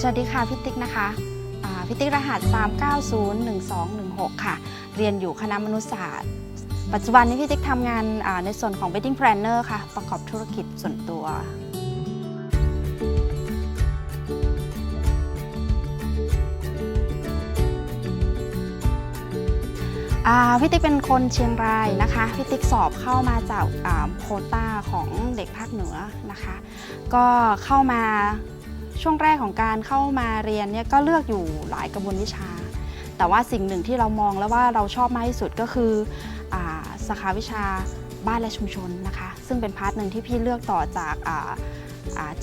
สวัสดีค่ะพี่ติ๊กนะคะอ่าพี่ติ๊กรหัส 3901216 ค่ะ เรียนอยู่คณะมนุษยศาสตร์ ปัจจุบันนี้พี่ติ๊กทำงานในส่วนของ wedding planner ค่ะ ประกอบธุรกิจส่วนตัวพี่ติ๊กเป็นคนเชียงรายนะคะพี่ติ๊กสอบเข้ามาจากโคต้าของเด็กภาคเหนือนะคะ ก็เข้ามา ช่วงแรกของการเข้ามาเรียนเนี่ยก็เลือกอยู่หลายกระบวนวิชา แต่ว่าสิ่งหนึ่งที่เรามองแล้วว่าเราชอบมากที่สุดก็คืออสาขาวิชาบ้านและชุมชนนะคะ ซึ่งเป็นพาร์ทหนึ่งที่พี่เลือกต่อจาก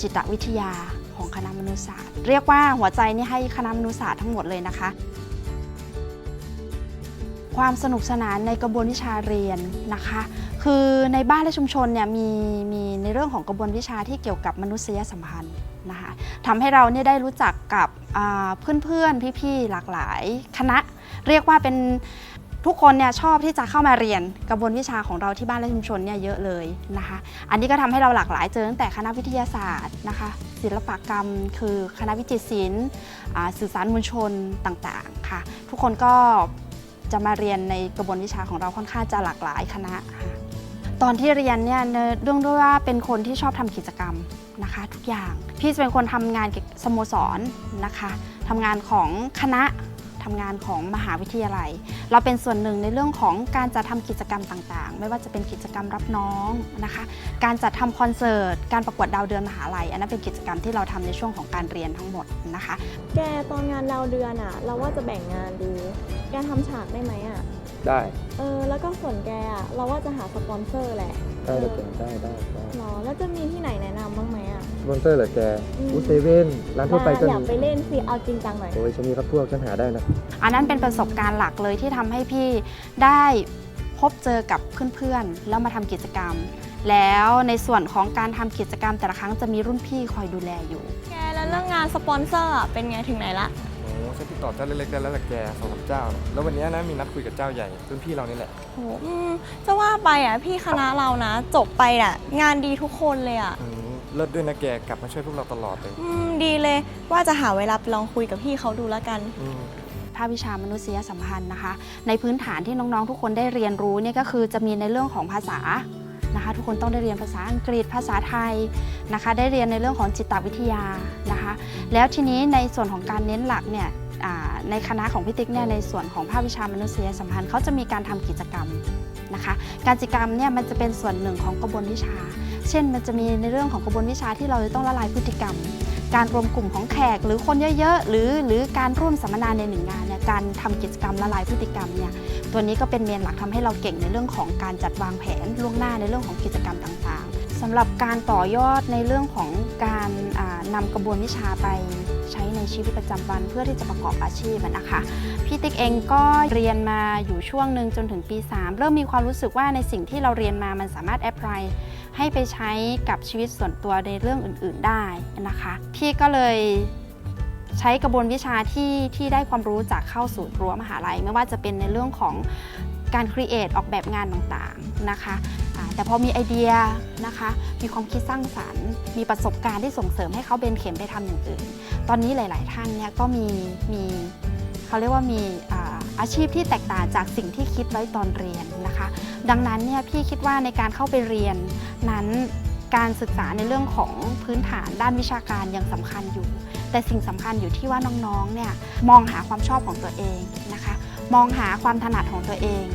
จิตวิทยาของคณะมนุษยศาสตร์ เรียกว่าหัวใจนี่ให้คณะมนุษยศาสตร์ทั้งหมดเลยนะคะ ความสนุกสนานในกระบวนวิชาเรียนนะคะ คือในบ้านและชุมชนเนี่ยมีมีในเรื่องของกระบวนวิชาที่เกี่ยวกับมนุษยสัมพันธ์ นะคะทำให้เราเนี่ยได้รู้จักกับเพื่อนๆ พี่ๆ หลากหลายคณะ เรียกว่าเป็นทุกคนเนี่ยชอบที่จะเข้ามาเรียนกระบวนวิชาของเราที่บ้านและชุมชนเนี่ยเยอะเลยนะคะ อันนี้ก็ทำให้เราหลากหลายเจอตั้งแต่คณะวิทยาศาสตร์นะคะ ศิลปกรรม คือคณะวิจิตรศิลป์สื่อสารมวลชนต่างๆค่ะ ทุกคนก็จะมาเรียนในกระบวนวิชาของเราค่อนข้างจะหลากหลายคณะ ตอนที่เรียนเนี่ยเนเรื่องด้วยว่าเป็นคนที่ชอบทำกิจกรรม นะคะทุกอย่าง พี่จะเป็นคนทำงานเกี่ยวกับสโมสรนะคะทำงานของคณะทำงานของมหาวิทยาลัย เราเป็นส่วนหนึ่งในเรื่องของการจัดทำกิจกรรมต่างๆ ไม่ว่าจะเป็นกิจกรรมรับน้องนะคะ การจัดทำคอนเสิร์ต การประกวดดาวเดือนมหาลัย อันนั้นเป็นกิจกรรมที่เราทำในช่วงของการเรียนทั้งหมดนะคะ แกตอนงานดาวเดือนอะเราว่าจะแบ่งงานดูแกทำฉากได้ไหมอะได้ เออแล้วก็ส่วนแกอะเราว่าจะหาสปอนเซอร์แหละ ได้เลยเก่งได้ได้ได้หรอแล้วจะมีที่ไหนแนะนำบ้างไหมอะสปอนเซอร์เหรอแกอืมอูเซเว่นร้านทั่วไปก็อยากมีไปเล่นสิเอาจริงจังหน่อย โอ้ยฉันมีครับพวกฉันหาได้นะอันนั้นเป็นประสบการณ์หลักเลยที่ทำให้พี่ได้พบเจอกับเพื่อนๆ แล้วมาทำกิจกรรม แล้วในส่วนของการทำกิจกรรมแต่ละครั้งจะมีรุ่นพี่คอยดูแลอยู่ แกแล้วเรื่องงานสปอนเซอร์อะเป็นไงถึงไหนละโอ้ ฉันติดต่อเจ้าเล็กๆได้แล้วแหละแกสองสามเจ้า แล้ววันนี้นะมีนัดคุยกับเจ้าใหญ่รุ่นพี่เรานี่แหละ โหอืมจะว่าไปอะพี่คณะเรานะ จบไปอะงานดีทุกคนเลยอะอืมเลิศด้วยนะแกกลับมาช่วยพวกเราตลอดเลยอืม ดีเลยว่าจะหาเวลาไปลองคุยกับพี่เขาดูแล้วกัน อืม ภาควิชามนุษยสัมพันธ์นะคะ ในพื้นฐานที่น้องๆทุกคนได้เรียนรู้เนี่ยก็คือจะมีในเรื่องของภาษา นะคะ ทุกคนต้องได้เรียนภาษาอังกฤษภาษาไทยนะคะ ได้เรียนในเรื่องของจิตวิทยานะคะ แล้วทีนี้ในส่วนของการเน้นหลักเนี่ยในคณะของพี่ติ๊กเนี่ยในส่วนของภาควิชามนุษยสัมพันธ์เขาจะมีการทำกิจกรรมนะคะ การกิจกรรมเนี่ยมันจะเป็นส่วนหนึ่งของกระบวนวิชา เช่นมันจะมีในเรื่องของกระบวนวิชาที่เราจะต้องละลายพฤติกรรม การรวมกลุ่มของแขกหรือคนเยอะๆ หรือหรือการร่วมสัมมนาในหนึ่งงานเนี่ยการทำกิจกรรมละลายพฤติกรรมเนี่ยตัวนี้ก็เป็นเมนหลักทำให้เราเก่งในเรื่องของการจัดวางแผนล่วงหน้าในเรื่องของกิจกรรมต่างๆสำหรับการต่อยอดในเรื่องของการอ่านำกระบวนวิชาไปใช้ในชีวิตประจำวันเพื่อที่จะประกอบอาชีพนะคะพี่ติ๊กเองก็เรียนมาอยู่ช่วงหนึ่งจนถึงปี 3 เริ่มมีความรู้สึกว่าในสิ่งที่เราเรียนมามันสามารถแอพพลาย ให้ไปใช้กับชีวิตส่วนตัวในเรื่องอื่น ๆได้นะคะ พี่ก็เลยใช้กระบวนวิชาที่ที่ได้ความรู้จากเข้าสู่รั้วมหาลัย ไม่ว่าจะเป็นในเรื่องของการครีเอทออกแบบงานต่างๆนะคะแต่พอมีไอเดียนะคะ มีความคิดสร้างสรรค์ มีประสบการณ์ที่ส่งเสริมให้เขาเบนเข็มไปทำอย่างอื่น ตอนนี้หลาย ๆ ท่านเนี่ยก็มีมีเขาเรียกว่ามี อาชีพที่แตกต่างจากสิ่งที่คิดไว้ตอนเรียนนะคะ ดังนั้นเนี่ยพี่คิดว่าในการเข้าไปเรียนนั้นการศึกษาในเรื่องของพื้นฐานด้านวิชาการยังสำคัญอยู่ แต่สิ่งสำคัญอยู่ที่ว่าน้องๆเนี่ยมองหาความชอบของตัวเองนะคะ มองหาความถนัดของตัวเอง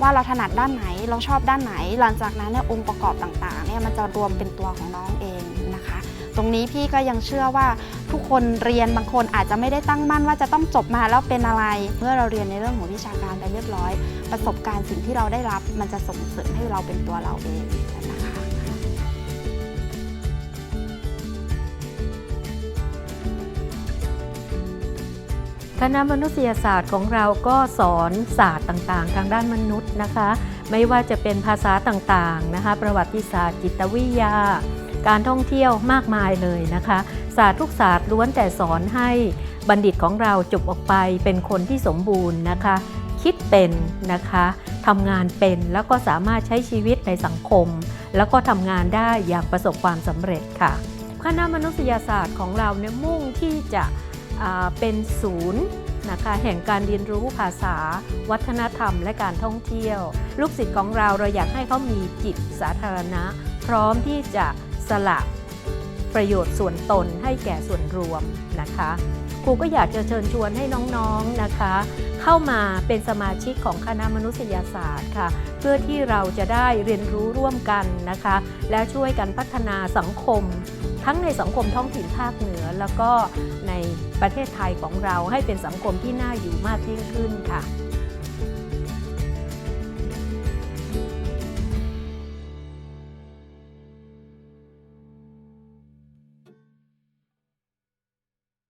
ว่าเราถนัดด้านไหนเราชอบด้านไหน หลังจากนั้นเนี่ยองค์ประกอบต่างๆเนี่ยมันจะรวมเป็นตัวของน้องเองนะคะ ตรงนี้พี่ก็ยังเชื่อว่า ทุกคนเรียนบางคนอาจจะไม่ได้ตั้งมั่นว่าจะต้องจบมาแล้วเป็นอะไร เมื่อเราเรียนในเรื่องของวิชาการไปเรียบร้อย ประสบการณ์สิ่งที่เราได้รับ มันจะส่งเสริมให้เราเป็นตัวเราเองนะคะคณะมนุษยศาสตร์ของเราก็สอนศาสตร์ต่างๆ ทางด้านมนุษย์นะคะ ไม่ว่าจะเป็นภาษาต่างๆนะคะ ประวัติศาสตร์ จิตวิทยา การท่องเที่ยวมากมายเลยนะคะ ศาสตร์ทุกศาสตร์ล้วนแต่สอนให้บัณฑิตของเราจบออกไปเป็นคนที่สมบูรณ์นะคะ คิดเป็นนะคะทำงานเป็นแล้วก็สามารถใช้ชีวิตในสังคม แล้วก็ทำงานได้อย่างประสบความสำเร็จค่ะคณะมนุษยศาสตร์ของเราเนี่ยมุ่งที่จะเป็นศูนย์นะคะแห่งการเรียนรู้ภาษา วัฒนธรรม และการท่องเที่ยว ลูกศิษย์ของเราเราอยากให้เขามีจิตสาธารณะ พร้อมที่จะสละ ประโยชน์ส่วนตนให้แก่ส่วนรวมนะคะครูก็อยากจะเชิญชวนให้น้องๆนะคะ เข้ามาเป็นสมาชิกของคณะมนุษยศาสตร์ค่ะ เพื่อที่เราจะได้เรียนรู้ร่วมกันนะคะ และช่วยกันพัฒนาสังคม ทั้งในสังคมท้องถิ่นภาคเหนือ แล้วก็ในประเทศไทยของเราให้เป็นสังคมที่น่าอยู่มากยิ่งขึ้นค่ะ